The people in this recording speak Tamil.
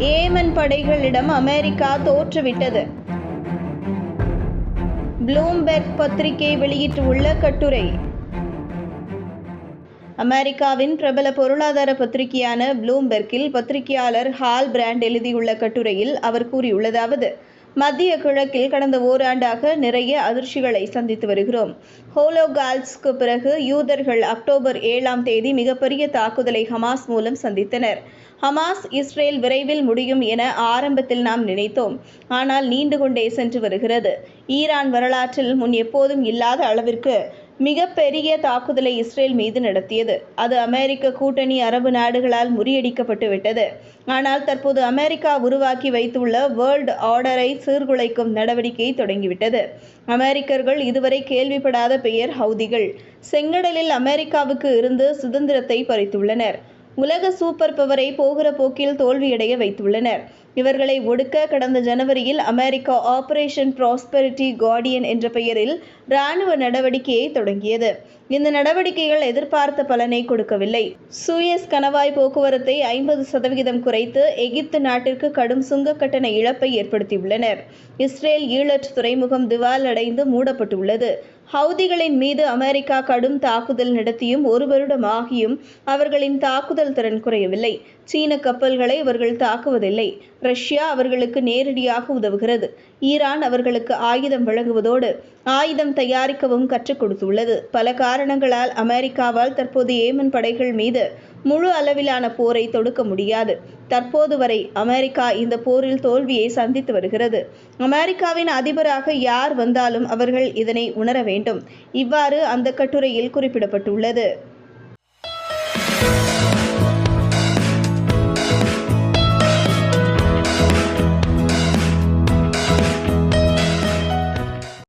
ஏமன் படைகளிடம் அமெரிக்கா தோற்றுவிட்டது. ப்ளூம்பெர்க் பத்திரிகை வெளியிட்டுள்ள கட்டுரை. அமெரிக்காவின் பிரபல பொருளாதார பத்திரிகையான ப்ளூம்பெர்க்கில் பத்திரிகையாளர் ஹால் பிராண்ட் எழுதியுள்ள கட்டுரையில் அவர் கூறியுள்ளதாவது மத்திய கிழக்கில் கடந்த ஓராண்டாக நிறைய அதிர்ச்சிகளை சந்தித்து வருகிறோம். ஹோலோகால்ஸ்க்கு பிறகு யூதர்கள் அக்டோபர் ஏழாம் தேதி மிகப்பெரிய தாக்குதலை ஹமாஸ் மூலம் சந்தித்தனர். ஹமாஸ் இஸ்ரேல் விரைவில் முடியும் என ஆரம்பத்தில் நாம் நினைத்தோம். ஆனால் நீண்டு கொண்டே சென்று வருகிறது. ஈரான் வரலாற்றில் முன் எப்போதும் இல்லாத அளவிற்கு மிகப்பெரிய தாக்குதலை இஸ்ரேல் மீது நடத்தியது. அது அமெரிக்க கூட்டணி அரபு நாடுகளால் முறியடிக்கப்பட்டு விட்டது. ஆனால் தற்போது அமெரிக்கா உருவாக்கி வைத்துள்ள வேர்ல்டு ஆர்டரை சீர்குலைக்கும் நடவடிக்கை தொடங்கிவிட்டது. அமெரிக்கர்கள் இதுவரை கேள்விப்படாத பெயர் ஹவுதிகள். செங்கடலில் அமெரிக்காவுக்கு இருந்து சுதந்திரத்தை பறித்துள்ளனர். உலக சூப்பர் பவரை போகிற போக்கில் தோல்வியடைய வைத்துள்ளனர். இவர்களை ஒடுக்க கடந்த ஜனவரியில் அமெரிக்கா ஆபரேஷன் ப்ராஸ்பெரிட்டி கார்டியன் என்ற பெயரில் இராணுவ நடவடிக்கையை தொடங்கியது. இந்த நடவடிக்கைகள் எதிர்பார்த்த பலனை கொடுக்கவில்லை. சூயஸ் கணவாய் போக்குவரத்தை ஐம்பது சதவிகிதம் குறைத்து எகிப்து நாட்டிற்கு கடும் சுங்க கட்டண இழப்பை ஏற்படுத்தியுள்ளனர். இஸ்ரேல் ஈழட் துறைமுகம் திவால் அடைந்து மூடப்பட்டுள்ளது. ஹவுதிகளின் மீது அமெரிக்கா கடும் தாக்குதல் நடத்தியும் ஒரு வருடம் ஆகியும் அவர்களின் தாக்குதல் திறன் குறையவில்லை. சீன கப்பல்களை அவர்கள் தாக்குவதில்லை. ரஷ்யா அவர்களுக்கு நேரடியாக உதவுகிறது. ஈரான் அவர்களுக்கு ஆயுதம் வழங்குவதோடு ஆயுதம் தயாரிக்கவும் கற்றுக் கொடுத்துள்ளது. பல காரணங்களால் அமெரிக்காவால் தற்போது ஏமன் படைகள் மீது முழு அளவிலான போரை தொடுக்க முடியாது. தற்போது வரை அமெரிக்கா இந்த போரில் தோல்வியை சந்தித்து வருகிறது. அமெரிக்காவின் அதிபராக யார் வந்தாலும் அவர்கள் இதனை உணர வேண்டும். இவ்வாறு அந்த கட்டுரையில் குறிப்பிடப்பட்டுள்ளது.